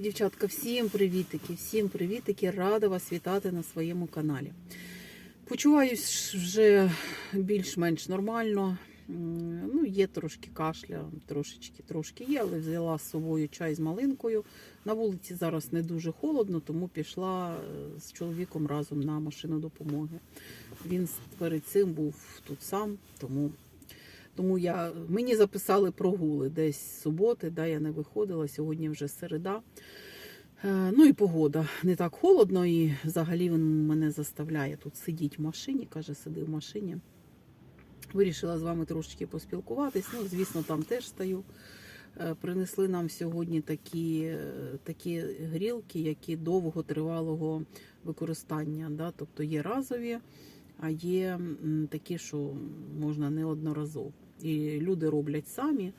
Дівчатка, всім привітики, всім привітики, рада вас вітати на своєму каналі. Почуваюсь вже більш-менш нормально. Ну, є трошки кашля, трошечки, трошки є, але взяла з собою чай з малинкою. На вулиці зараз не дуже холодно, тому пішла е, з чоловіком разом на машину допомоги. Він перед цим був тут сам, тому тому я, мені записали прогули десь з суботи, да, я не виходила, сьогодні вже середа. Е, Ну і погода не так холодно, і взагалі він мене заставляє тут сидіти в машині, каже, сиди в машині. Вирішила з вами трошечки поспілкуватись. Ну, звісно, там теж стою. Е, Принесли нам сьогодні такі, е, такі грілки, які довго тривалого використання. Да? Тобто є разові, а є такі, що можна неодноразово. І люди роблять самі.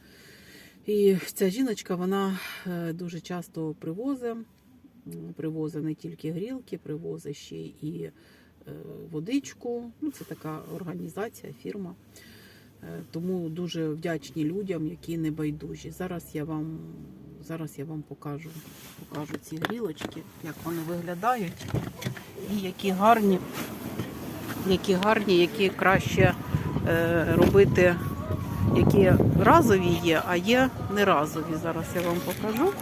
І ця жіночка вона е, дуже часто привозить, привозить не тільки грілки, привозить ще і е, водичку. Ну, це така організація, фірма. Е, Тому дуже вдячні людям, які не байдужі. Зараз я вам, зараз я вам покажу, покажу ці грілочки, як вони виглядають, і які гарні, які гарні, які краще робити, які разові є, а є не разові. Зараз я вам покажу.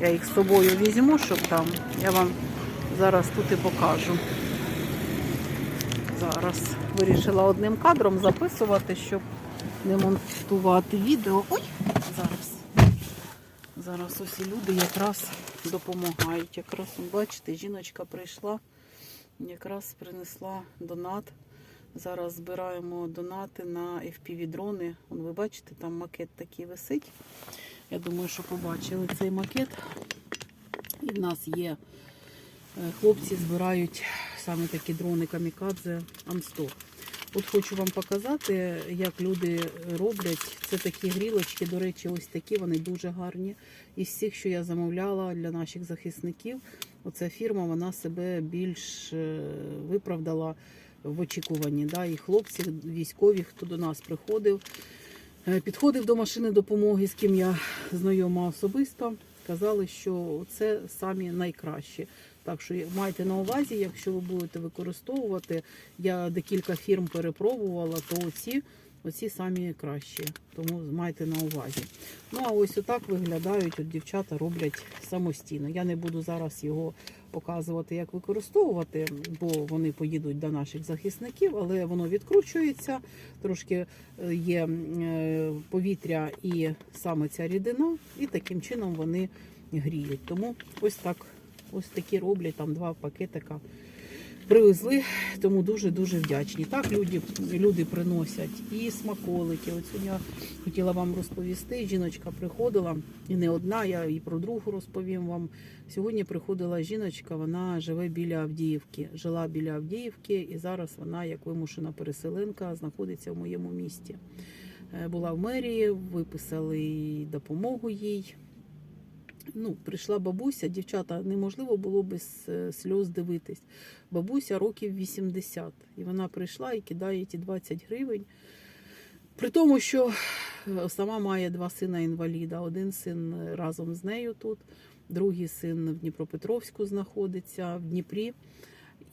Я їх з собою візьму, щоб там. Я вам зараз тут і покажу. Зараз вирішила одним кадром записувати, щоб не монтувати відео. Ой, зараз. Зараз усі люди якраз допомагають. Якраз бачите, жіночка прийшла, якраз принесла донат. Зараз збираємо донати на FPV-дрони. Ви бачите, там макет такий висить. Я думаю, що побачили цей макет. І в нас є е, хлопці збирають саме такі дрони камікадзе Ан-100. От хочу вам показати, як люди роблять. Це такі грілочки, до речі, ось такі, вони дуже гарні. Із всіх, що я замовляла для наших захисників, оця фірма вона себе більш е, виправдала в очікуванні. Да? І хлопці, військові, хто до нас приходив, е, підходив до машини допомоги, з ким я знайома особисто, казали, що це самі найкращі. Так що майте на увазі, якщо ви будете використовувати, я декілька фірм перепробувала, то оці, оці самі кращі. Тому майте на увазі. Ну а ось отак виглядають, от дівчата роблять самостійно. Я не буду зараз його показувати, як використовувати, бо вони поїдуть до наших захисників, але воно відкручується, трошки е, є е, повітря і саме ця рідина, і таким чином вони гріють. Тому ось так. Ось такі роблять, там два пакетика привезли, тому дуже-дуже вдячні. Так, люди, люди приносять і смаколики. От сьогодні я хотіла вам розповісти. Жіночка приходила, і не одна, я і про другу розповім вам. Сьогодні приходила жіночка, вона живе біля Авдіївки, жила біля Авдіївки, і зараз вона, як вимушена переселенка, знаходиться в моєму місті. Е, Була в мерії, виписали допомогу їй ну, прийшла бабуся, дівчата, неможливо було без е, сльоз дивитись. Бабуся років 80. І вона прийшла і кидає ті 20 гривень. При тому, що е, сама має два сина інваліда. Один син разом з нею тут, другий син в Дніпропетровську знаходиться, в Дніпрі.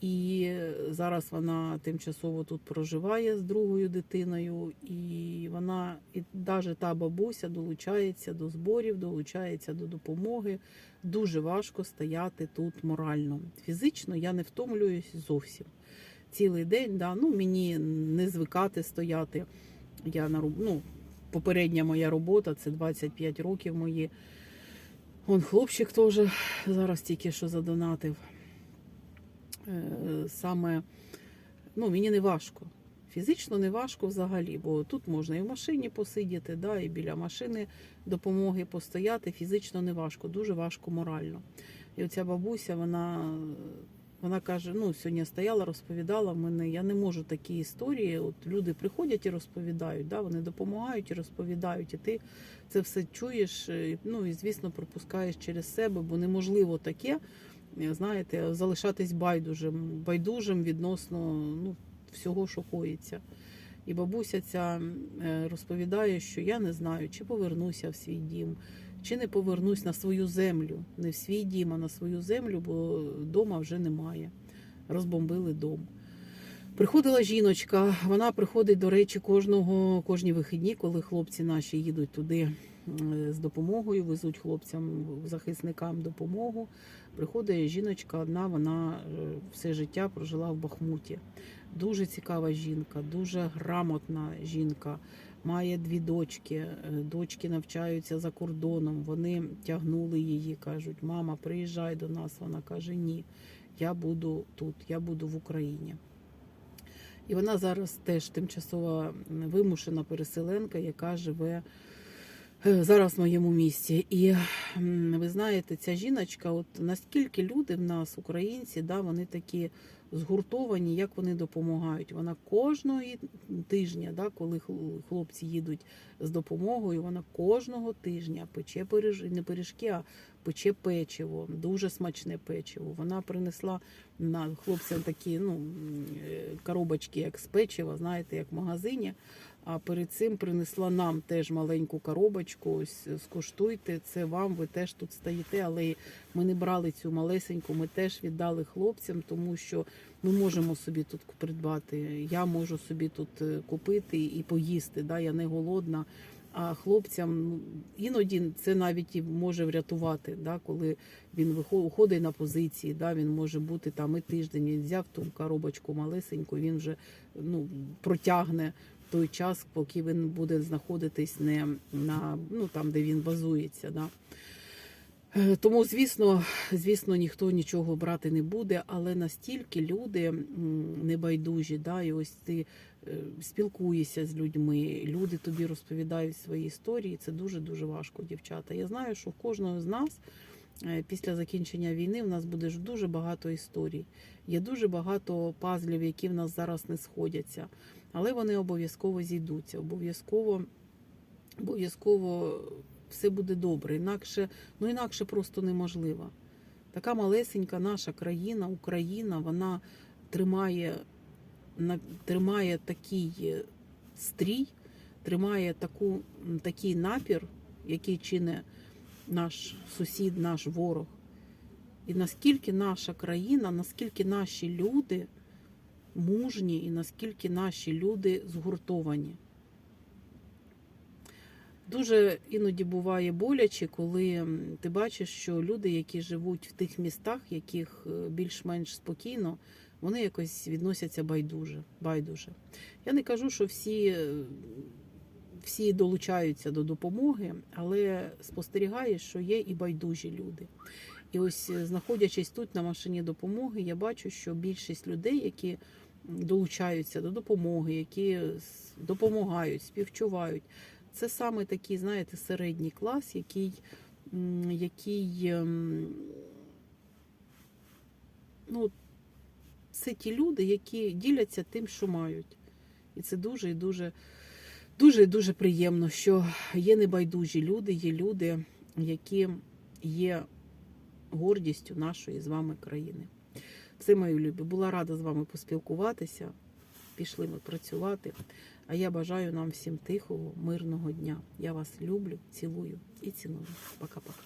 І зараз вона тимчасово тут проживає з другою дитиною, і вона, і навіть та бабуся долучається до зборів, долучається до допомоги. Дуже важко стояти тут морально. Фізично я не втомлююсь зовсім. Цілий день, да, ну мені не звикати стояти. Я на ну, попередня моя робота це 25 років мої. Он хлопчик теж зараз тільки що задонатив. Е, саме ну, мені не важко. Фізично не важко взагалі, бо тут можна і в машині посидіти, да, і біля машини допомоги постояти. Фізично не важко, дуже важко морально. І оця бабуся, вона, вона каже: ну, сьогодні стояла, розповідала мене, я не можу такі історії. От люди приходять і розповідають, да, вони допомагають і розповідають, і ти це все чуєш, е, ну і звісно пропускаєш через себе, бо неможливо таке знаєте, залишатись байдужим, байдужим відносно ну, всього, що коїться. І бабуся ця е, розповідає, що я не знаю, чи повернуся в свій дім, чи не повернусь на свою землю, не в свій дім, а на свою землю, бо дома вже немає. Розбомбили дом. Приходила жіночка, вона приходить, до речі, кожного, кожні вихідні, коли хлопці наші їдуть туди з допомогою, везуть хлопцям, захисникам допомогу. Приходить жіночка одна, вона е, все життя прожила в Бахмуті. Дуже цікава жінка, дуже грамотна жінка. Має дві дочки. е, Дочки навчаються за кордоном. Вони тягнули її, кажуть: мама, приїжджай до нас. Вона каже: Ні, я буду тут, я буду в Україні. І вона зараз теж тимчасова вимушена переселенка, яка живе зараз в моєму місті. І ви знаєте, ця жіночка, от наскільки люди в нас, українці, да, вони такі згуртовані, як вони допомагають. Вона кожного тижня, да, коли хл- хлопці їдуть з допомогою, вона кожного тижня пече пиріж, не пиріжки, а пече печиво, дуже смачне печиво. Вона принесла на хлопцям такі ну, е, коробочки, як з печива, знаєте, як в магазині. А перед цим принесла нам теж маленьку коробочку. Ось е, скуштуйте, це вам, ви теж тут стоїте, але ми не брали цю малесеньку, ми теж віддали хлопцям, тому що ми можемо собі тут придбати. Я можу собі тут е, купити і поїсти. Да? Я не голодна. А хлопцям ну, іноді це навіть і може врятувати, да? коли він вихо- уходить на позиції, да? він може бути там і тиждень. Він взяв ту коробочку малесеньку, він вже ну, протягне той час, поки він буде знаходитись не на ну там, де він базується. Да? Е, Тому, звісно, звісно, ніхто нічого брати не буде, але настільки люди небайдужі, да, і ось ти е, спілкуєшся з людьми, люди тобі розповідають свої історії. Це дуже дуже важко, дівчата. Я знаю, що в кожного з нас після закінчення війни в нас буде дуже багато історій. Є дуже багато пазлів, які в нас зараз не сходяться, але вони обов'язково зійдуться. Обов'язково, обов'язково все буде добре. Інакше, ну інакше просто неможливо. Така малесенька наша країна, Україна, вона тримає, тримає такий е, стрій, тримає таку, такий напір, який чине наш сусід, наш ворог. І наскільки наша країна, наскільки наші люди мужні і наскільки наші люди згуртовані. Дуже іноді буває боляче, коли ти бачиш, що люди, які живуть в тих містах, яких е, більш-менш спокійно, вони якось відносяться байдуже. байдуже. Я не кажу, що всі, е, всі долучаються до допомоги, але спостерігаєш, що є і байдужі люди. І ось е, знаходячись тут на машині допомоги, я бачу, що більшість людей, які долучаються до допомоги, які допомагають, співчувають, це саме такий, знаєте, середній клас, який, який ем, ну, це ті люди, які діляться тим, що мають. І це дуже і дуже, дуже і дуже приємно, що є небайдужі люди, є люди, які є гордістю нашої з вами країни. Все, мої любі, була рада з вами поспілкуватися. Пішли ми працювати. А я бажаю нам всім тихого, мирного дня. Я вас люблю, цілую і ціную. Пока-пока.